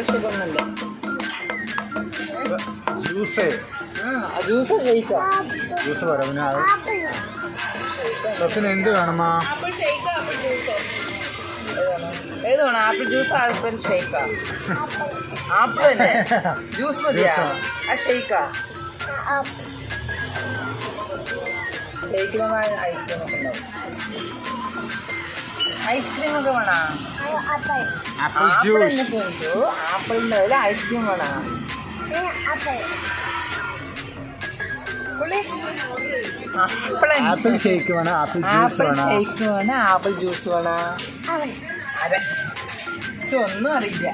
Apple juice. Juice കഴിക്കാം. Juice പറയാം അത്. എന്ത് വേണമാ ഏത് വേണം? ആപ്പിൾ ജ്യൂസ് ആപ്പിൾ ഷെയ്ക്കാ ആപ്പിൾ തന്നെ ജ്യൂസ് മതിയാ. ആ ഷേക്കാ. ഷേക്കിൽ ഐസ്ക്രീം ഒക്കെ ഉണ്ടാവും ഐസ്ക്രീം ഒക്കെ വേണോ? Apple juice. ആപ്പിളിന്റെ അതിൽ ഐസ്ക്രീം വേണോ? ആപ്പിൾ ഷേക്ക് വേണം? ആപ്പിൾ ജ്യൂസ് വേണം? ഷേക്ക് വേണം? ആപ്പിൾ ജ്യൂസ് വേണം? അതെ. ഒന്നും അറിയില്ല.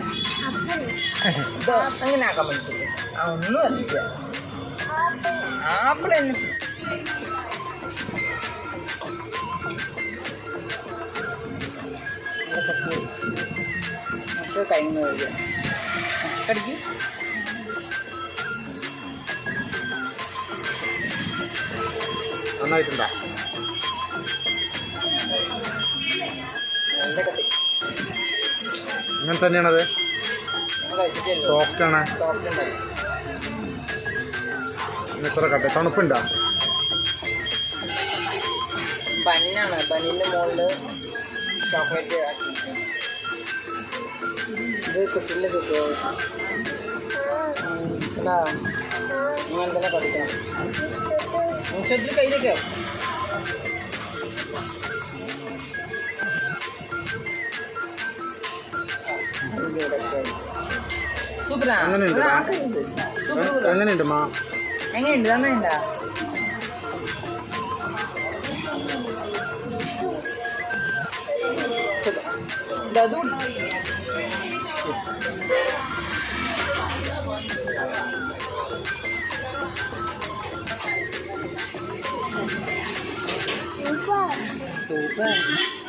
അങ്ങനെ ആക്കാൻ പറ്റില്ല ഒന്നും അറിയില്ല. ആപ്പിൾ തന്നെ ചെ- നമുക്ക് കഴിഞ്ഞു കഴിയാം കടിക്ക് നന്നായിട്ടുണ്ടാ? നല്ല കട്ടി ഇങ്ങനെ തന്നെയാണത്? സോഫ്റ്റ് ആണ് ഇത്ര കട്ടെ തണുപ്പുണ്ടോ? ബന്നാണ് ബന്നിന്റെ മുകളിൽ Chocolate இதுக்கு பிள்ளைக்கு என்ன இவன் தானே படிக்கிறான் செஞ்சுருக்க இருக்கு சூப்பரா எங்கே நின்றுமா எங்கே நின்று தானே Bah, d'adulte. Super. Super.